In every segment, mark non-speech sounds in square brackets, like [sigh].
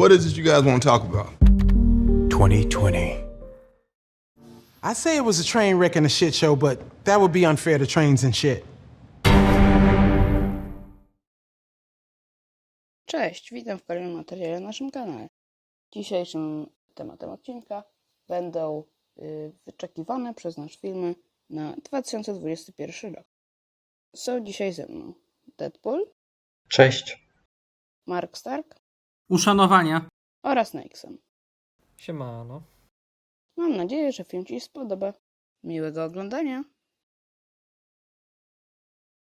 What is it you guys want to talk about? 2020. I say it was a train wreck and a shit show, but that would be unfair to trains and shit. Cześć, witam w kolejnym materiale na naszym kanale. Dzisiejszym tematem odcinka będą y, wyczekiwane przez nas filmy na 2021 rok. Są dzisiaj ze mną Deadpool, Cześć. Mark Stark Uszanowania. oraz Nixon. Siemano. Mam nadzieję, że film Ci się spodoba. Miłego oglądania.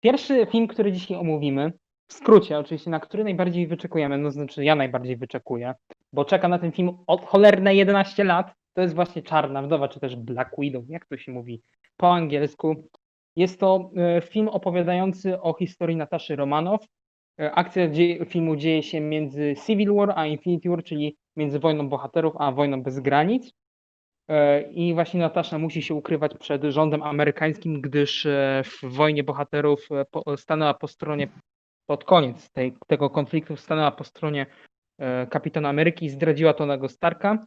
Pierwszy film, który dzisiaj omówimy, w skrócie oczywiście, na który najbardziej wyczekujemy, no znaczy ja najbardziej wyczekuję, bo czeka na ten film od cholerne 11 lat, to jest właśnie Czarna Wdowa, czy też Black Widow, jak to się mówi po angielsku. Jest to e, film opowiadający o historii Nataszy Romanow. E, Akcja filmu dzieje się między Civil War a Infinity War, czyli między wojną bohaterów a wojną bez granic. E, I właśnie Natasza musi się ukrywać przed rządem amerykańskim, gdyż e, w wojnie bohaterów stanęła po stronie, pod koniec tej, tego konfliktu stanęła po stronie kapitana Ameryki i zdradziła Tonego Starka.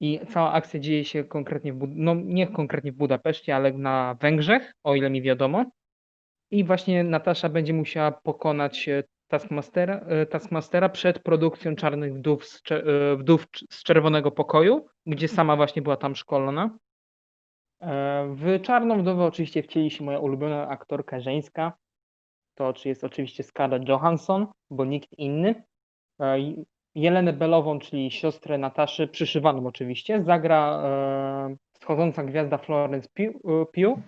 I cała akcja dzieje się konkretnie, w, no nie konkretnie w Budapeszcie, ale na Węgrzech, o ile mi wiadomo. I właśnie Natasza będzie musiała pokonać e, Taskmastera, e, Taskmastera przed produkcją Czarnych Wdów z, e, Wdów z Czerwonego Pokoju, gdzie sama właśnie była tam szkolona. W Czarną Wdowę oczywiście wcieli się moja ulubiona aktorka żeńska. To jest oczywiście Scarlett Johansson, bo nikt inny. Jelenę Belową, czyli siostrę Nataszy, przyszywaną oczywiście, zagra e, wschodząca gwiazda Florence Pugh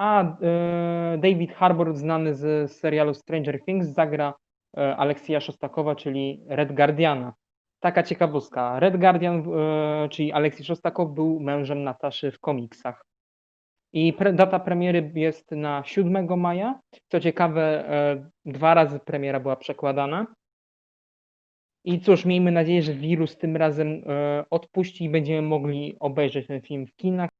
a e, David Harbour, znany z serialu Stranger Things, zagra e, Aleksija Szostakowa, czyli Red Guardiana. Taka ciekawostka. Red Guardian, e, czyli Aleksiej Szostakow, był mężem Nataszy w komiksach. I pre, data premiery jest na 7 maja. Co ciekawe, dwa razy premiera była przekładana. I cóż, miejmy nadzieję, że wirus tym razem odpuści i będziemy mogli obejrzeć ten film w kinach.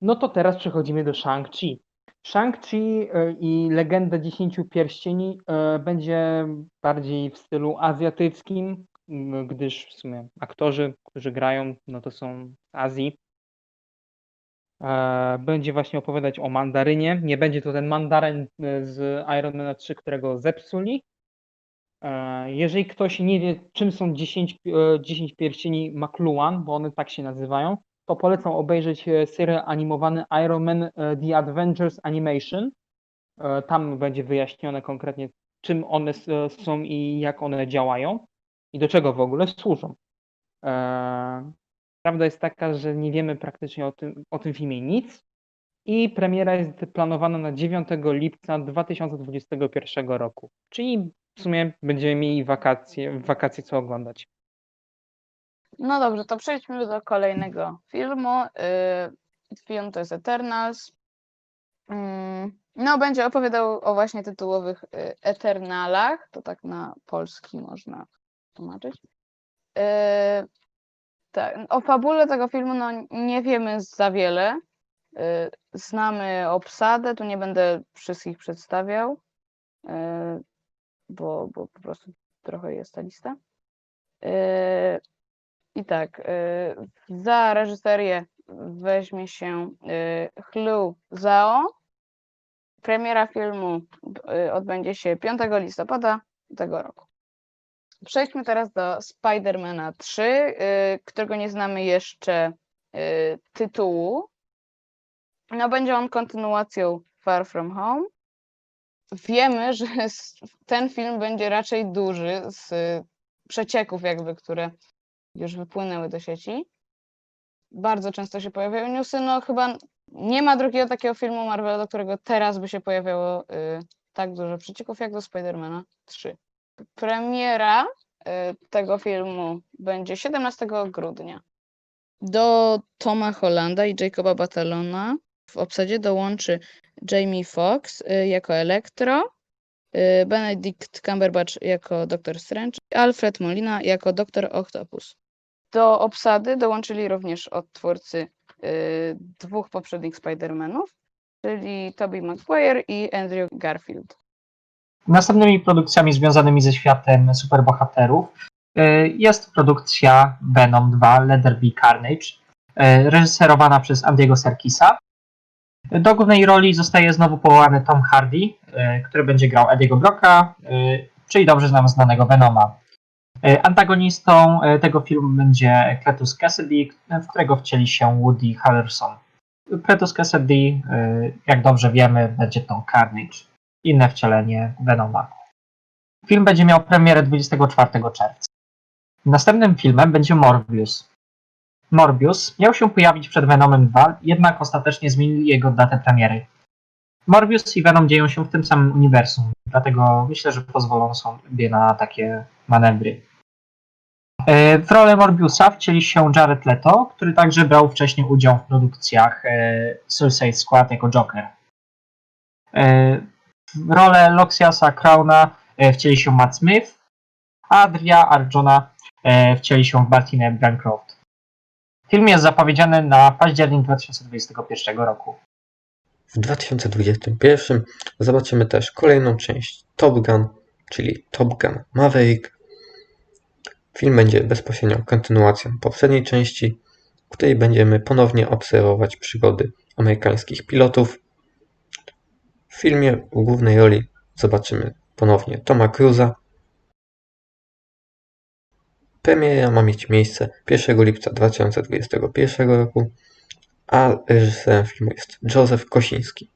No to teraz przechodzimy do Shang-Chi. Shang-Chi e, i Legenda Dziesięciu Pierścieni e, będzie bardziej w stylu azjatyckim, gdyż w sumie aktorzy, którzy grają, no to są z Azji. E, Będzie właśnie opowiadać o mandarynie. Nie będzie to ten mandaryn z Iron Man 3, którego zepsuli. Jeżeli ktoś nie wie, czym są 10, e, 10 pierścieni McLuhan, bo one tak się nazywają, to polecam obejrzeć e, serial animowany Iron Man e, The Adventures Animation. E, Tam będzie wyjaśnione konkretnie, czym one są i jak one działają i do czego w ogóle służą. Prawda jest taka, że nie wiemy praktycznie o tym, o tym filmie nic i premiera jest planowana na 9 lipca 2021 roku. Czyli w sumie będziemy mieli wakacje, wakacje co oglądać. No dobrze, to przejdźmy do kolejnego filmu. Y, Film to jest Eternals. Mm, No, będzie opowiadał o właśnie tytułowych y, Eternalach. To tak na polski można tłumaczyć. Y, Tak, o fabule tego filmu no, nie wiemy za wiele. Znamy obsadę, tu nie będę wszystkich przedstawiał, bo, bo po prostu trochę jest ta lista. I tak, y, za reżyserię weźmie się y, Chloe Zhao. Premiera filmu y, odbędzie się 5 listopada tego roku. Przejdźmy teraz do Spidermana 3, y, którego nie znamy jeszcze tytułu. No, będzie on kontynuacją Far From Home. Wiemy, [laughs] że ten film będzie raczej duży z przecieków jakby, które już wypłynęły do sieci. Bardzo często się pojawiają newsy. No chyba nie ma drugiego takiego filmu Marvela, do którego teraz by się pojawiało y, tak dużo przecieków jak do Spidermana 3. Premiera y, tego filmu będzie 17 grudnia. Do Toma Hollanda i Jacoba Batalona w obsadzie dołączy Jamie Foxx y, jako Elektro, y, Benedict Cumberbatch jako Doktor Strange Alfred Molina jako Doktor Octopus. Do obsady dołączyli również odtwórcy y, dwóch poprzednich Spider-Manów, czyli Tobey Maguire i Andrew Garfield. Następnymi produkcjami związanymi ze światem superbohaterów E, Jest produkcja Venom 2 Let There Be Carnage, e, reżyserowana przez Andiego Serkisa. Do głównej roli zostaje znowu powołany Tom Hardy, który będzie grał Ediego Brocka, czyli dobrze nam znanego Venoma. E, Antagonistą e, tego filmu będzie Cletus Cassidy, w którego wcieli się Woody Harrelson. Cletus Cassidy, e, jak dobrze wiemy, będzie tą Carnage, inne wcielenie Venoma. Film będzie miał premierę 24 czerwca. Następnym filmem będzie Morbius. Morbius miał się pojawić przed Venomem 2, jednak ostatecznie zmienili jego datę premiery. Morbius i Venom dzieją się w tym samym uniwersum, dlatego myślę, że pozwolą sobie na takie manewry. E, W rolę Morbiusa wcieli się Jared Leto, który także brał wcześniej udział w produkcjach e, Suicide Squad jako Joker. E, W rolę Loxiasa Crowna wcieli się Matt Smith, a Adria Arjona wcieli się w Martinę Bancroft. Film jest zapowiedziany na październik 2021 roku. W 2021 zobaczymy też kolejną część Top Gun, czyli Top Gun Maverick. Film będzie bezpośrednią kontynuacją poprzedniej części, w której będziemy ponownie obserwować przygody amerykańskich pilotów. W filmie w głównej roli zobaczymy ponownie Toma Cruza. Premiera ma mieć miejsce 1 lipca 2021 roku, a reżyserem filmu jest Józef Kosiński.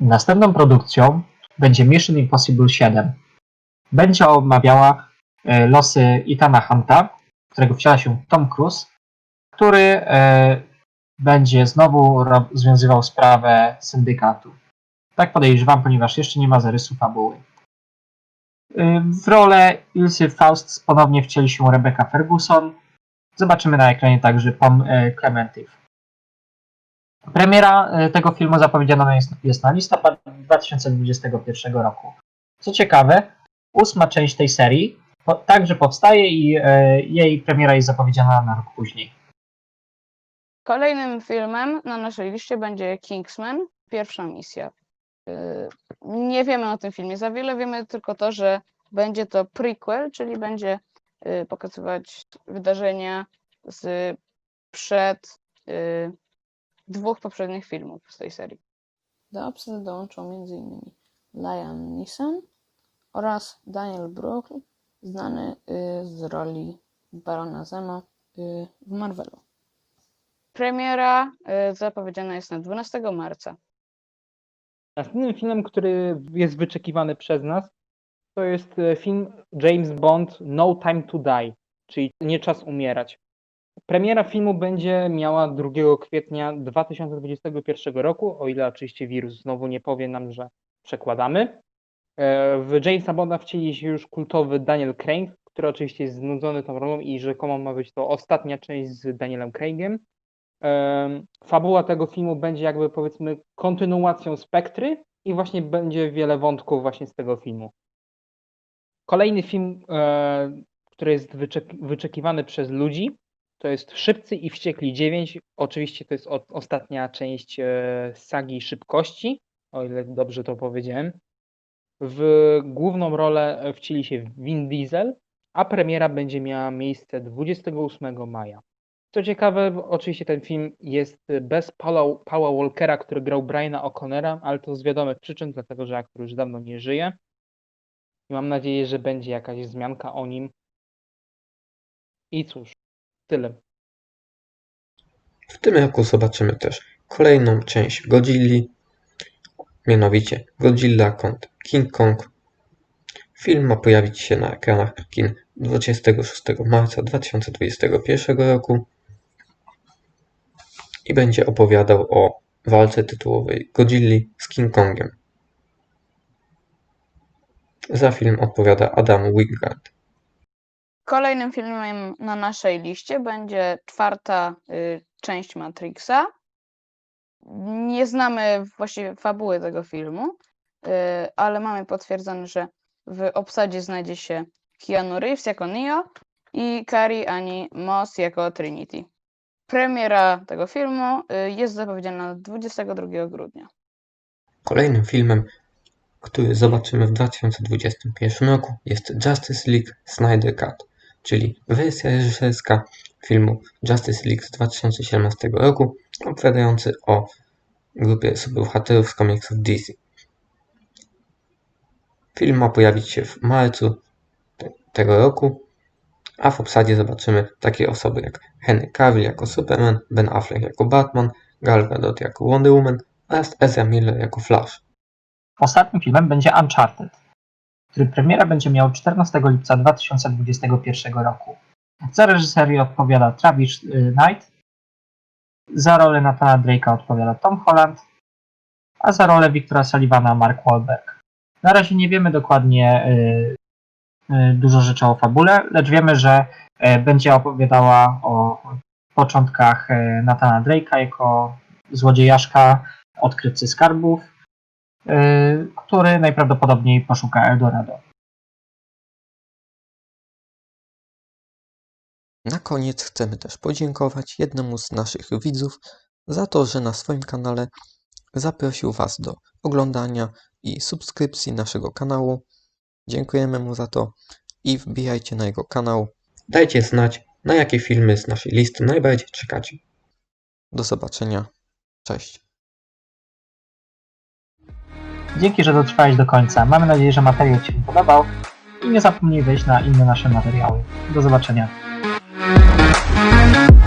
Następną produkcją będzie Mission Impossible 7. Będzie omawiała e, losy Ethana Hunta, którego wciela się Tom Cruise, który e, będzie znowu rozwiązywał sprawę syndykatu. Tak podejrzewam, ponieważ jeszcze nie ma zarysu fabuły. E, W rolę Ilsy Faust ponownie wcieli się Rebecca Ferguson. Zobaczymy na ekranie także Pom e, Clementif. Premiera tego filmu zapowiedziana jest, jest na listopad 2021 roku. Co ciekawe, ósma część tej serii po, także powstaje i e, jej premiera jest zapowiedziana na rok później. Kolejnym filmem na naszej liście będzie Kingsman, pierwsza misja. Yy, Nie wiemy o tym filmie za wiele, wiemy tylko to, że będzie to prequel, czyli będzie yy, pokazywać wydarzenia z przed yy, dwóch poprzednich filmów z tej serii. Do obsady dołączą m.in. Liam Neeson oraz Daniel Brühl, znany yy, z roli Barona Zemo yy, w Marvelu. Premiera y, zapowiedziana jest na 12 marca. Następnym filmem, który jest wyczekiwany przez nas, to jest film James Bond No Time to Die, czyli Nie czas umierać. Premiera filmu będzie miała 2 kwietnia 2021 roku, o ile oczywiście wirus znowu nie powie nam, że przekładamy. E, W Jamesa Bonda wcieli się już kultowy Daniel Craig, który oczywiście jest znudzony tą rolą i rzekomo ma być to ostatnia część z Danielem Craigiem. Em, Fabuła tego filmu będzie jakby powiedzmy kontynuacją Spektry i właśnie będzie wiele wątków właśnie z tego filmu. Kolejny film, e, który jest wyczek- wyczekiwany przez ludzi, to jest Szybcy i Wściekli 9. Oczywiście to jest ostatnia część e, sagi Szybkości, o ile dobrze to powiedziałem. W główną rolę wcieli się Vin Diesel, a premiera będzie miała miejsce 28 maja. Co ciekawe, oczywiście ten film jest bez Paula, Paula Walkera, który grał Briana O'Connora, ale to z wiadomych przyczyn, dlatego że aktor już dawno nie żyje. I mam nadzieję, że będzie jakaś wzmianka o nim. I cóż, tyle. W tym roku zobaczymy też kolejną część Godzilli, mianowicie Godzilla kont King Kong. Film ma pojawić się na ekranach kin 26 marca 2021 roku i będzie opowiadał o walce tytułowej Godzilli z King Kongiem. Za film odpowiada Adam Wingard. Kolejnym filmem na naszej liście będzie czwarta y, część Matrixa. Nie znamy właściwie fabuły tego filmu, y, ale mamy potwierdzone, że w obsadzie znajdzie się Keanu Reeves jako Neo i Carrie Annie Moss jako Trinity. Premiera tego filmu y, jest zapowiedziana na 22 grudnia. Kolejnym filmem który zobaczymy w 2021 roku, jest Justice League Snyder Cut, czyli wersja reżyserska filmu Justice League z 2017 roku, opowiadający o grupie superbohaterów z komiksów DC. Film ma pojawić się w marcu te- tego roku, a w obsadzie zobaczymy takie osoby jak Henry Cavill jako Superman, Ben Affleck jako Batman, Gal Gadot jako Wonder Woman oraz Ezra Miller jako Flash. Ostatnim filmem będzie Uncharted, który premiera będzie miał 14 lipca 2021 roku. Za reżyserię odpowiada Travis y, Knight, za rolę Nathana Drake'a odpowiada Tom Holland, a za rolę Wiktora Sullivana Mark Wahlberg. Na razie nie wiemy dokładnie y, y, dużo rzeczy o fabule, lecz wiemy, że y, będzie opowiadała o początkach y, Nathana Drake'a jako złodziejaszka, odkrywcy skarbów, który najprawdopodobniej poszuka Eldorado. Na koniec chcemy też podziękować jednemu z naszych widzów za to, że na swoim kanale zaprosił Was do oglądania i subskrypcji naszego kanału. Dziękujemy mu za to i wbijajcie na jego kanał. Dajcie znać, na jakie filmy z naszej listy najbardziej czekacie. Do zobaczenia. Cześć. Dzięki, że dotrwałeś do końca. Mamy nadzieję, że materiał Ci się podobał i nie zapomnij wejść na inne nasze materiały. Do zobaczenia. Thank you.